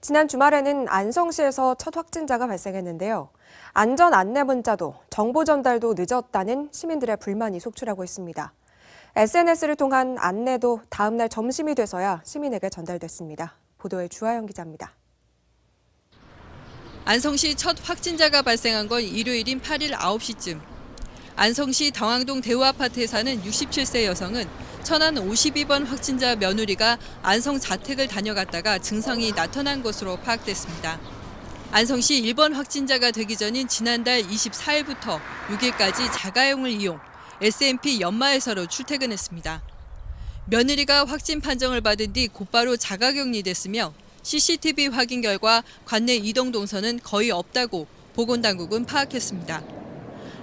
지난 주말에는 안성시에서 첫 확진자가 발생했는데요. 안전 안내 문자도 정보 전달도 늦었다는 시민들의 불만이 속출하고 있습니다. SNS를 통한 안내도 다음날 점심이 돼서야 시민에게 전달됐습니다. 보도에 주하영 기자입니다. 안성시 첫 확진자가 발생한 건 일요일인 8일 9시쯤. 안성시 당황동 대우아파트에 사는 67세 여성은 천안 52번 확진자 며느리가 안성 자택을 다녀갔다가 증상이 나타난 것으로 파악됐습니다. 안성시 1번 확진자가 되기 전인 지난달 24일부터 6일까지 자가용을 이용 SMP 연마에서로 출퇴근했습니다. 며느리가 확진 판정을 받은 뒤 곧바로 자가격리됐으며 CCTV 확인 결과 관내 이동 동선은 거의 없다고 보건당국은 파악했습니다.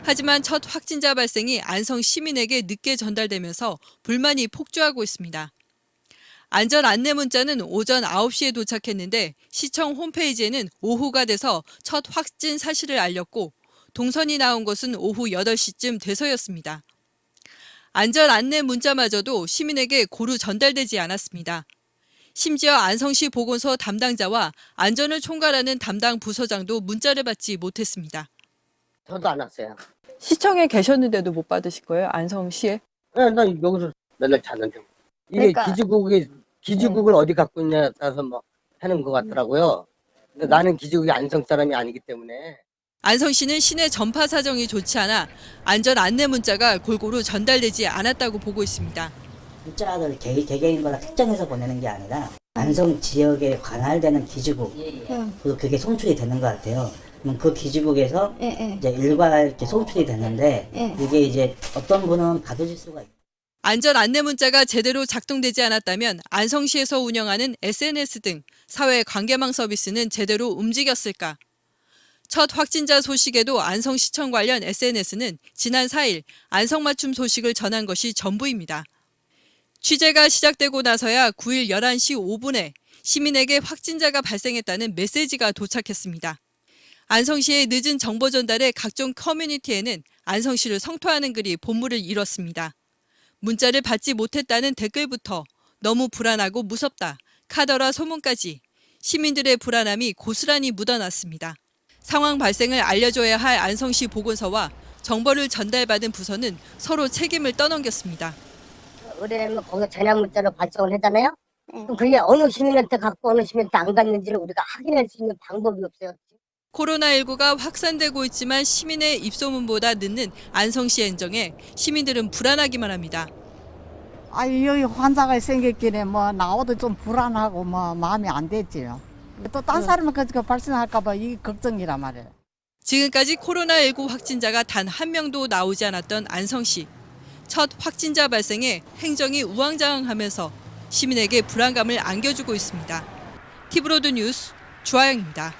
하지만 첫 확진자 발생이 안성 시민에게 늦게 전달되면서 불만이 폭주하고 있습니다. 안전 안내 문자는 오전 9시에 도착했는데 시청 홈페이지에는 오후가 돼서 첫 확진 사실을 알렸고 동선이 나온 것은 오후 8시쯤 돼서였습니다. 안전 안내 문자마저도 시민에게 고루 전달되지 않았습니다. 심지어 안성시 보건소 담당자와 안전을 총괄하는 담당 부서장도 문자를 받지 못했습니다. 저도 안 왔어요. 시청에 계셨는데도 못 받으실 거예요? 안성시에? 네, 나 여기서 맨날 자는데. 이게 그러니까- 기지국이, 기지국을 어디 갖고 있냐에 따라서 뭐 하는 것 같더라고요. 근데 나는 기지국이 안성 사람이 아니기 때문에. 안성시는 시내 전파 사정이 좋지 않아 안전 안내 문자가 골고루 전달되지 않았다고 보고 있습니다. 문자를 개, 개개인마다 특정해서 보내는 게 아니라 안성 지역에 관할되는 기지국 그 그게 송출이 되는 것 같아요. 그럼 그 기지국에서 예, 예. 이제 일괄 이렇게 송출이 되는데 예. 이게 이제 어떤 분은 받으실 수가 있고 안전 안내 문자가 제대로 작동되지 않았다면 안성시에서 운영하는 SNS 등 사회 관계망 서비스는 제대로 움직였을까? 첫 확진자 소식에도 안성시청 관련 SNS는 지난 4일 안성맞춤 소식을 전한 것이 전부입니다. 취재가 시작되고 나서야 9일 11시 5분에 시민에게 확진자가 발생했다는 메시지가 도착했습니다. 안성시의 늦은 정보 전달에 각종 커뮤니티에는 안성시를 성토하는 글이 본물을 이뤘습니다. 문자를 받지 못했다는 댓글부터 너무 불안하고 무섭다, 카더라 소문까지 시민들의 불안함이 고스란히 묻어났습니다. 상황 발생을 알려줘야 할 안성시 보건소와 정보를 전달받은 부서는 서로 책임을 떠넘겼습니다. 의뢰하면 거기서 전화 문자로 발송을 했잖아요. 네. 그럼 그게 어느 시민한테 갔고 어느 시민한테 안 갔는지를 우리가 확인할 수 있는 방법이 없어요. 코로나19가 확산되고 있지만 시민의 입소문보다 늦는 안성시 행정에 시민들은 불안하기만 합니다. 아, 여기 환자가 생겼길래 뭐 나와도 좀 불안하고 뭐 마음이 안 됐지요. 또 딴 사람은 그거 발생할까 봐 이게 걱정이란 말이에요. 지금까지 코로나19 확진자가 단 한 명도 나오지 않았던 안성시. 첫 확진자 발생에 행정이 우왕좌왕하면서 시민에게 불안감을 안겨주고 있습니다. 티브로드 뉴스 주하영입니다.